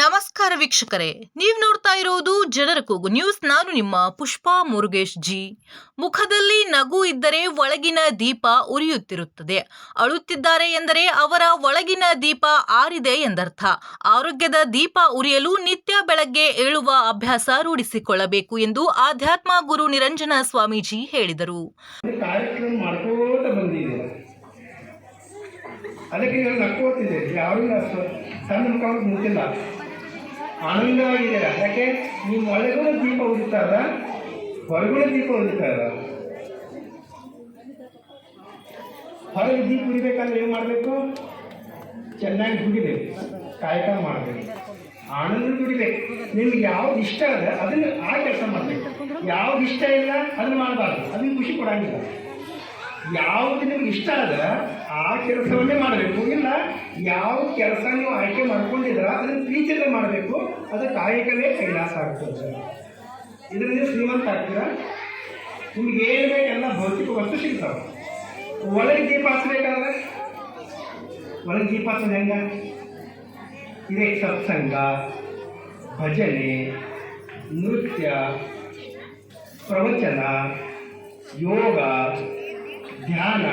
ನಮಸ್ಕಾರ ವೀಕ್ಷಕರೇ, ನೀವು ನೋಡ್ತಾ ಇರೋದು ಜನರ ಕೂಗು ನ್ಯೂಸ್. ನಾನು ನಿಮ್ಮ ಪುಷ್ಪಾ ಮುರುಗೇಶ್ ಜಿ. ಮುಖದಲ್ಲಿ ನಗು ಇದ್ದರೆ ಒಳಗಿನ ದೀಪ ಉರಿಯುತ್ತಿರುತ್ತದೆ. ಅಳುತ್ತಿದ್ದಾರೆ ಎಂದರೆ ಅವರ ಒಳಗಿನ ದೀಪ ಆರಿದೆ ಎಂದರ್ಥ. ಆರೋಗ್ಯದ ದೀಪ ಉರಿಯಲು ನಿತ್ಯ ಬೆಳಗ್ಗೆ ಏಳುವ ಅಭ್ಯಾಸ ರೂಢಿಸಿಕೊಳ್ಳಬೇಕು ಎಂದು ಆಧ್ಯಾತ್ಮ ಗುರು ನಿರಂಜನ ಸ್ವಾಮೀಜಿ ಹೇಳಿದರು. ಅದಕ್ಕೆ ನಕ್ಕೋತಿದೆ ಯಾರು ಸಣ್ಣ ಮುಖ ನಿಂತಿಲ್ಲ ಆನಂದವಾಗಿದ್ದೀರ ಯಾಕೆ? ನಿಮ್ಮ ಒಳಗೂ ದೀಪ ಉರಿತಾರ? ಹೊರಗುಣ ದೀಪ ಉರಿತಾರ? ಹೊರಗೆ ದೀಪ ಉರಿಬೇಕಂದ್ರೆ ಏನು ಮಾಡಬೇಕು? ಚೆನ್ನಾಗಿ ದುಡಿಬೇಕು. ಕಾಯಕ ಮಾಡಬೇಕು. ಆನಂದ ದುಡಿಬೇಕು. ನಿಮ್ಗೆ ಯಾವ್ದು ಇಷ್ಟ ಅದ ಅದನ್ನ ಆ ಕೆಲಸ ಮಾಡಬೇಕು. ಯಾವ್ದು ಇಷ್ಟ ಇಲ್ಲ, ಅದನ್ನ ಮಾಡಬಾರ್ದು. ಅದನ್ನ ಖುಷಿ ಕೊಡಂಗಿಲ್ಲ ಯಾವ್ದು ನಿಮ್ಗೆ ಇಷ್ಟ ಅದ ಆ ಕೆಲಸವನ್ನೇ ಮಾಡಬೇಕು. ಇಲ್ಲ, ಯಾವ ಕೆಲಸ ನೀವು ಆಯ್ಕೆ ಮಾಡ್ಕೊಂಡಿದ್ರ ಅದನ್ನ ಪ್ರೀತಿಯಲ್ಲಿ ಮಾಡಬೇಕು. ಅದು ಕಾಯಕವೇ ಕೈಲಾಸ ಆಗ್ತದೆ ಇದರಿಂದ ಶ್ರೀಮಂತ ಆಗ್ತೀರಾ? ನಿಮ್ಗೆ ಏನು ಬೇಕೆಲ್ಲ ಭೌತಿಕ ವಸ್ತು ಸಿಗ್ತಾವೆ. ಒಳಗೆ ದೀಪ ಹಚ್ಚಬೇಕಾದ್ರೆ ಒಳಗೆ ದೀಪ ಹೆಂಗ? ಇದೇ ಸತ್ಸಂಗ, ಭಜನೆ, ನೃತ್ಯ, ಪ್ರವಚನ, ಯೋಗ ಧ್ಯಾನ,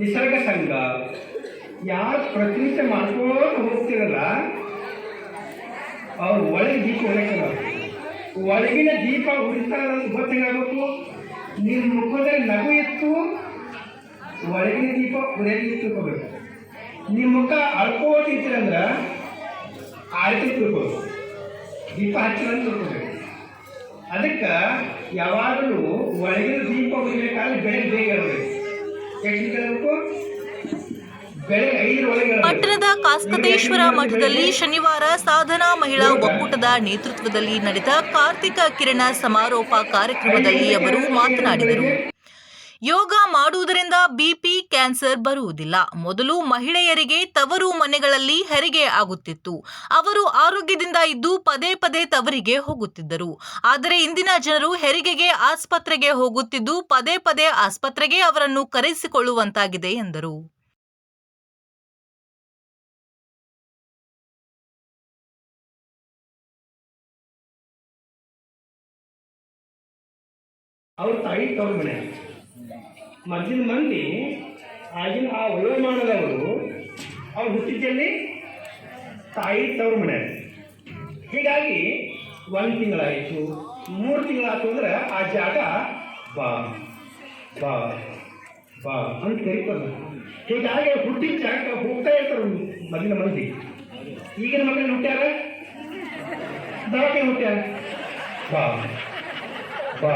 ನಿಸರ್ಗ ಸಂಘ, ಯಾರು ಪ್ರತಿನಿತ್ಯ ಮಾಡ್ಕೊಂಡು ಹೋಗ್ತಿರಲ್ಲ, ಅವ್ರು ಒಳಗೆ ದೀಪ ಉಳಿಯಕ್ಕಲ್ಲ ಒಳಗಿನ ದೀಪ ಉರಿತಾರ ಗೊತ್ತಾಗಬೇಕು. ನಿಮ್ಮ ಮುಖದಲ್ಲಿ ನಗು ಇತ್ತು ಒಳಗಿನ ದೀಪ ಉರಿಯಲ್ಲಿ ತಿಳ್ಕೋಬೇಕು. ನಿಮ್ಮ ಮುಖ ಅಳ್ಕೋತಿರ್ತೀರಂದ್ರೆ ಆಯ್ತು ತಿಳ್ಕೋಬೇಕು. ದೀಪ ಹಚ್ಚಿಲ್ಲ ಅಂತ ತಿಳ್ಕೋಬೇಕು. ಅದಕ್ಕೆ ಯಾವಾಗಲೂ ಒಳಗಿನ ದೀಪ ಉಳಿಬೇಕಾದ್ರೆ ಬೆಳಗ್ಗೆ ಬೇಗ ಇರಬೇಕು. ಪಟ್ಟಣದ ಕಾಸ್ಕತೇಶ್ವರ ಮಠದಲ್ಲಿ ಶನಿವಾರ ಸಾಧನಾ ಮಹಿಳಾ ಒಕ್ಕೂಟದ ನೇತೃತ್ವದಲ್ಲಿ ನಡೆದ ಕಾರ್ತಿಕ ಕಿರಣ ಸಮಾರೋಪ ಕಾರ್ಯಕ್ರಮದಲ್ಲಿ ಅವರು ಮಾತನಾಡಿದರು. ಯೋಗ ಮಾಡುವುದರಿಂದ ಬಿಪಿ ಕ್ಯಾನ್ಸರ್ ಬರುವುದಿಲ್ಲ. ಮೊದಲು ಮಹಿಳೆಯರಿಗೆ ತವರು ಮನೆಗಳಲ್ಲಿ ಹೆರಿಗೆ ಆಗುತ್ತಿತ್ತು. ಅವರು ಆರೋಗ್ಯದಿಂದ ಇದ್ದು ಪದೇ ಪದೇ ತವರಿಗೆ ಹೋಗುತ್ತಿದ್ದರು. ಆದರೆ ಇಂದಿನ ಜನರು ಹೆರಿಗೆಗೆ ಆಸ್ಪತ್ರೆಗೆ ಹೋಗುತ್ತಿದ್ದು ಪದೇ ಪದೇ ಆಸ್ಪತ್ರೆಗೆ ಅವರನ್ನು ಕರೆಸಿಕೊಳ್ಳುವಂತಾಗಿದೆ ಎಂದರು. ಅವ್ರ ತಾಯಿ ತವ್ರ ಮನೆ. ಮೊದಲಿನ ಮಂದಿ ಆಗಿನ ಆ ವಯೋಮಾನದವರು, ಅವ್ರು ಹುಟ್ಟಿದ್ದಲ್ಲಿ ತಾಯಿ ತವ್ರ ಮನೆ. ಹೀಗಾಗಿ ಒಂದು ತಿಂಗಳಾಯಿತು, ಮೂರು ತಿಂಗಳಾಯ್ತು ಅಂದ್ರೆ ಆ ಜಾಗ ಬಾ ಬಾ ಬಾ ಅಂತ ಕರೀತಾರೆ. ಹೀಗಾಗಿ ಹುಟ್ಟಿದ ಜಾಗ ಹೋಗ್ತಾ ಇರ್ತಾರೆ ಮೊದಲಿನ ಮಂದಿ. ಈಗಿನ ಮಗನ ಹುಟ್ಟ್ಯಾರ? ದವಾಖಾನೆ ಹುಟ್ಟ್ಯಾರ? ಬಾ ಬಾ.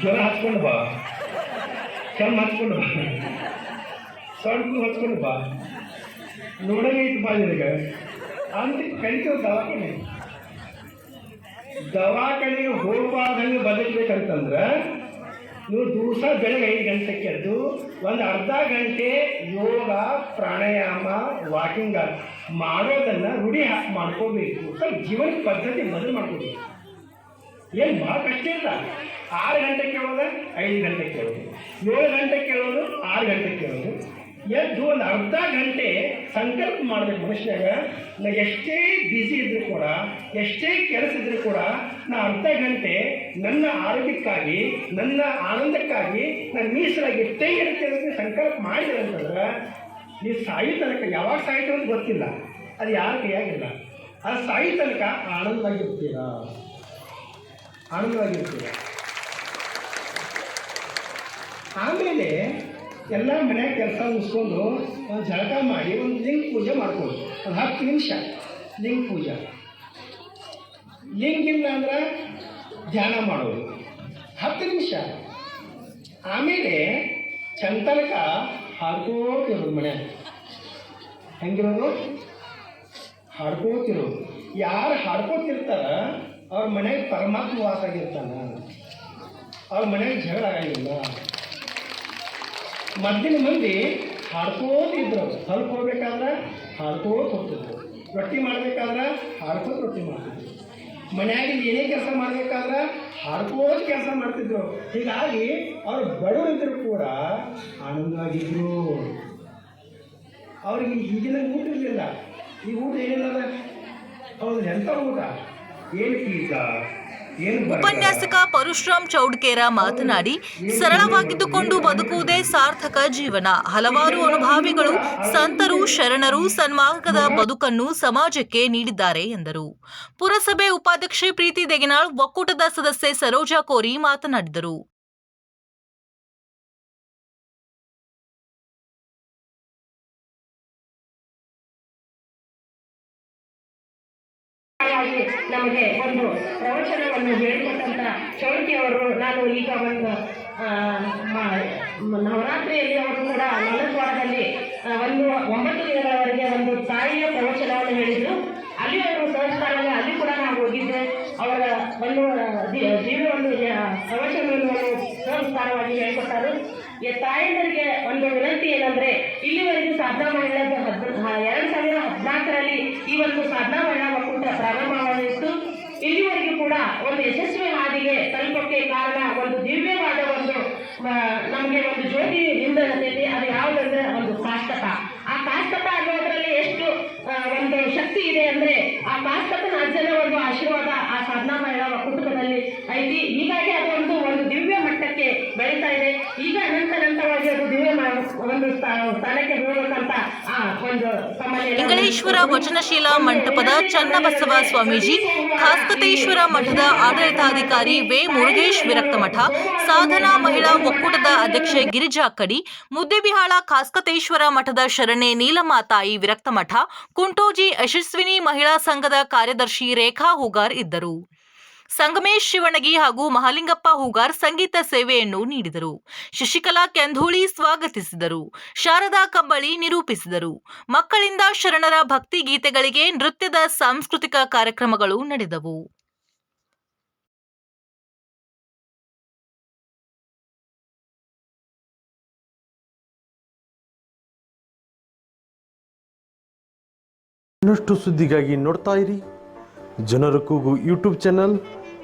ಜ್ವರ ಹಚ್ಕೊಂಡು ಬಾ. ಕೆಮ್ಮು ಹಚ್ಕೊಂಡು ಬಾ. ಸೊಂಟು ಹಚ್ಕೊಂಡು ಬಾ. ನೋಡಂಗೆ ಇತ್ತು ಬಾ ನಿನಗೆ. ಅಂತ ಕಲಿತು ದವಾಖಾನೆ ದವಾಖಾನೆಗೆ ಹೋಗಬಾರ್ದಂಗೆ ಬದುಕಬೇಕಂತಂದ್ರೆ ನೀವು ದಿವಸ ಬೆಳಗ್ಗೆ ಐದು ಗಂಟೆಗೆ ಎದ್ದು ಒಂದು ಅರ್ಧ ಗಂಟೆ ಯೋಗ, ಪ್ರಾಣಾಯಾಮ, ವಾಕಿಂಗ್ ಮಾಡೋದನ್ನು ರೂಢಿ ಹಾಕಿ ಮಾಡ್ಕೋಬೇಕು ಸ್ವಲ್ಪ ಜೀವನ ಪದ್ಧತಿ ಬದಲು ಮಾಡ್ಕೋಬೇಕು. ಏನು ಭಾಳ ಕಷ್ಟ ಇಲ್ಲ. ಆರು ಗಂಟೆ ಕೇಳೋದು, ಐದು ಗಂಟೆ ಕೇಳೋದು. ಏಳು ಗಂಟೆ ಕೇಳೋದು, ಆರು ಗಂಟೆ ಕೇಳೋದು. ಎದ್ದು ಒಂದು ಅರ್ಧ ಗಂಟೆ ಸಂಕಲ್ಪ ಮಾಡಬೇಕು ಮನುಷ್ಯಾಗ ನಾ ಎಷ್ಟೇ ಬ್ಯುಸಿ ಇದ್ರೂ ಕೂಡ, ಎಷ್ಟೇ ಕೆಲಸ ಇದ್ರೂ ಕೂಡ, ನಾ ಅರ್ಧ ಗಂಟೆ ನನ್ನ ಆರೋಗ್ಯಕ್ಕಾಗಿ, ನನ್ನ ಆನಂದಕ್ಕಾಗಿ ನಾನು ಮೀಸಲಾಗಿ ಇಷ್ಟೇ ಇರುತ್ತೆ ಸಂಕಲ್ಪ ಮಾಡಿದೆ ಅಂತಂದ್ರೆ ನೀವು ಸಾಯಿ ತನಕ ಯಾವಾಗ ಸಾಯಿತು ಅಂತ ಗೊತ್ತಿಲ್ಲ. ಅದು ಯಾರ ಕೈಯಾಗಿಲ್ಲ. ಆ ಸಾಯಿ ತನಕ ಆನಂದವಾಗಿರ್ತೀರಾ? ಆನಂದವಾಗಿರ್ತೀರ ಆಮೇಲೆ ಎಲ್ಲ ಮನ್ಯಾಗ ಕೆಲಸ ಮುಗಿಸ್ಕೊಂಡು ಒಂದು ಜಳಕ ಮಾಡಿ ಒಂದು ಲಿಂಗ ಪೂಜೆ ಮಾಡ್ಬೋದು ಒಂದು ಹತ್ತು ನಿಮಿಷ ಲಿಂಗ ಪೂಜೆ. ಲಿಂಗ ಇಲ್ಲ ಅಂದ್ರೆ ಧ್ಯಾನ ಮಾಡೋದು. ಹತ್ತು ನಿಮಿಷ. ಆಮೇಲೆ ಚಂತನಕ ಹಾಡ್ಕೋತಿರೋದು ಮನೆ. ಹೆಂಗಿರೋದು? ಹಾಡ್ಕೋತಿರೋದು. ಯಾರು ಹಾಡ್ಕೋತಿರ್ತಾರ ಅವ್ರ ಮನೆಗೆ ಪರಮಾತ್ಮ ವಾಸ ಆಗಿರ್ತಾನ. ಅವ್ರ ಮನೆಗೆ ಜಗಳ ಆಗಿಲ್ಲ. ಮದ್ದಿನ ಮಂದಿ ಹಾಡ್ಕೋತ ಇದ್ರು. ಹೊಲಕ್ಕೆ ಹೋಗ್ಬೇಕಾದ್ರೆ ಹಾಡ್ಕೋತ ಹೋಗ್ತಿದ್ರು ರೊಟ್ಟಿ ಮಾಡ್ಬೇಕಾದ್ರೆ ಹಾಡ್ಕೋತ ರೊಟ್ಟಿ ಮಾಡ್ತಿದ್ರು. ಮನೆಯಾಗಿ ಏನೇ ಕೆಲಸ ಮಾಡ್ಬೇಕಾದ್ರೆ ಹಾಡ್ಕೋತ ಕೆಲಸ ಮಾಡ್ತಿದ್ರು. ಹೀಗಾಗಿ ಅವ್ರು ಬಡವರಿದ್ರು ಕೂಡ ಆನಂದವಾಗಿದ್ರು. ಅವ್ರಿಗೆ ಈಗಿನ ಊಟ ಇರಲಿಲ್ಲ. ಈ ಊಟ ಏನಿಲ್ಲ ಹೌದು ಎಂಥ ಊಟ? ಉಪನ್ಯಾಸಕ ಪರಶುರಾಮ್ ಚೌಡ್ಕೇರ ಮಾತನಾಡಿ ಸರಳವಾಗಿದ್ದುಕೊಂಡು ಬದುಕುವುದೇ ಸಾರ್ಥಕ ಜೀವನ. ಹಲವಾರು ಅನುಭಾವಿಗಳು ಸಂತರು, ಶರಣರು ಸನ್ಮಾರ್ಗದ ಬದುಕನ್ನು ಸಮಾಜಕ್ಕೆ ನೀಡಿದ್ದಾರೆ ಎಂದರು. ಪುರಸಭೆ ಉಪಾಧ್ಯಕ್ಷೆ ಪ್ರೀತಿ ದೆಗೆನಾಳ್, ಒಕ್ಕೂಟದ ಸದಸ್ಯೆ ಸರೋಜಾ ಕೋರಿ ಮಾತನಾಡಿದರು. ನಮಗೆ ಒಂದು ಪ್ರವಚನವನ್ನು ಹೇಳಿಕೊಟ್ಟಂತ ಚೌಡಕಿ ಅವರು ನಾನು ಈಗ ಒಂದು ನವರಾತ್ರಿಯಲ್ಲಿ ಅವರು ಕೂಡ ನಾಲ್ಕು ವಾರದಲ್ಲಿ ಒಂದು ಒಂಬತ್ತು ದಿನಗಳವರೆಗೆ ಒಂದು ತಾಯಿಯ ಪ್ರವಚನವನ್ನು ಹೇಳಿದ್ರು. ಅಲ್ಲಿ ಅವರು ಸಂಸ್ಥಾನದಲ್ಲಿ ಅಲ್ಲಿ ಕೂಡ ನಾವು ಹೋಗಿದ್ದೆ. ಅವರ ಒಂದು ಜೀವ ದಿವ್ಯ ಒಂದು ಆ, ಪ್ರವಚನವನ್ನು ಸಂಸ್ಥಾನವಾಗಿ ಹೇಳಿಕೊಟ್ಟರು. ತಾಯಂದರಿಗೆ ಒಂದು ವಿನಂತಿ ಏನಂದ್ರೆ ಇಲ್ಲಿವರೆಗೂ ಸಾಧನಾ ಮಹಿಳಾ ಎರಡು ಸಾವಿರದ ಹದಿನಾಲ್ಕರಲ್ಲಿ ಈ ಒಂದು ಸಾಧನಾ ಮಹಿಳಾ ಇಲ್ಲಿವರೆಗೂ ಕೂಡ ಒಂದು ಯಶಸ್ವಿ ಹಾದಿಗೆ ತಲುಪಕ್ಕೆ ಕಾರಣ ಒಂದು ದಿವ್ಯವಾದ ಒಂದು ನಮಗೆ ಒಂದು ಜ್ಯೋತಿ ನಿಂದೈತಿ ಅದು ಯಾವುದಂದ್ರೆ ಒಂದು ಕಾಷ್ಟಕ. ಆ ಕಾಷ್ಟಕ ಅನ್ನೋದ್ರಲ್ಲಿ ಎಷ್ಟು ಒಂದು ಶಕ್ತಿ ಇದೆ ಅಂದ್ರೆ ಆ ಕಾಷ್ಟಕನ ಅಜ್ಜನ ಒಂದು ಆಶೀರ್ವಾದ ಆ ಸಾಧನಾ ಮಹಿಳಾ ಕುಟುಂಬದಲ್ಲಿ ಐತಿ. ಹೀಗಾಗಿ ಅದು ಒಂದು ಒಂದು ದಿವ್ಯ ಮಟ್ಟಕ್ಕೆ ಬೆಳೀತಾ ಇದೆ ಈಗ ಅನಂತ ಅನಂತವಾಗಿ ಅದು ದಿವ್ಯ ಮ- ಒಂದು ಸ್ಥಾ- ಸ್ಥಾನಕ್ಕೆ ಬೀಳಬೇಕಂತ ಒಂದು ವಚನಶೀಲ ಮಂಟಪದ ಚನ್ನಬಸವ ಸ್ವಾಮೀಜಿ ಖಾಸ್ಕತೇಶ್ವರ ಮಠದ ಆಡಳಿತಾಧಿಕಾರಿ ವೆ. ಮುರುಗೇಶ್ ವಿರಕ್ತಮಠ ಸಾಧನಾ ಮಹಿಳಾ ಒಕ್ಕೂಟದ ಅಧ್ಯಕ್ಷೆ ಗಿರಿಜಾ ಕಡಿ, ಮುದ್ದೆಬಿಹಾಳ ಖಾಸ್ಕತೇಶ್ವರ ಮಠದ ಶರಣೆ ನೀಲಮಾತಾಯಿ ವಿರಕ್ತಮಠ ಕುಂಟೋಜಿ ಯಶಸ್ವಿನಿ ಮಹಿಳಾ ಸಂಘದ ಕಾರ್ಯದರ್ಶಿ ರೇಖಾ ಹೂಗಾರ್ ಇದ್ದರು. ಸಂಗಮೇಶ್ ಶಿವಣಗಿ ಹಾಗೂ ಮಹಾಲಿಂಗಪ್ಪ ಹೂಗಾರ್ ಸಂಗೀತ ಸೇವೆಯನ್ನು ನೀಡಿದರು. ಶಶಿಕಲಾ ಕೆಂಧೂಳಿ ಸ್ವಾಗತಿಸಿದರು. ಶಾರದಾ ಕಂಬಳಿ ನಿರೂಪಿಸಿದರು. ಮಕ್ಕಳಿಂದ ಶರಣರ ಭಕ್ತಿ ಗೀತೆಗಳಿಗೆ ನೃತ್ಯದ ಸಾಂಸ್ಕೃತಿಕ ಕಾರ್ಯಕ್ರಮಗಳು ನಡೆದವು. ಇನ್ನಷ್ಟು ಸುದ್ದಿಗಾಗಿ ನೋಡ್ತಾ ಇರಿ. ಜನರ ಕೂಗು ಯೂಟ್ಯೂಬ್ ಚಾನಲ್.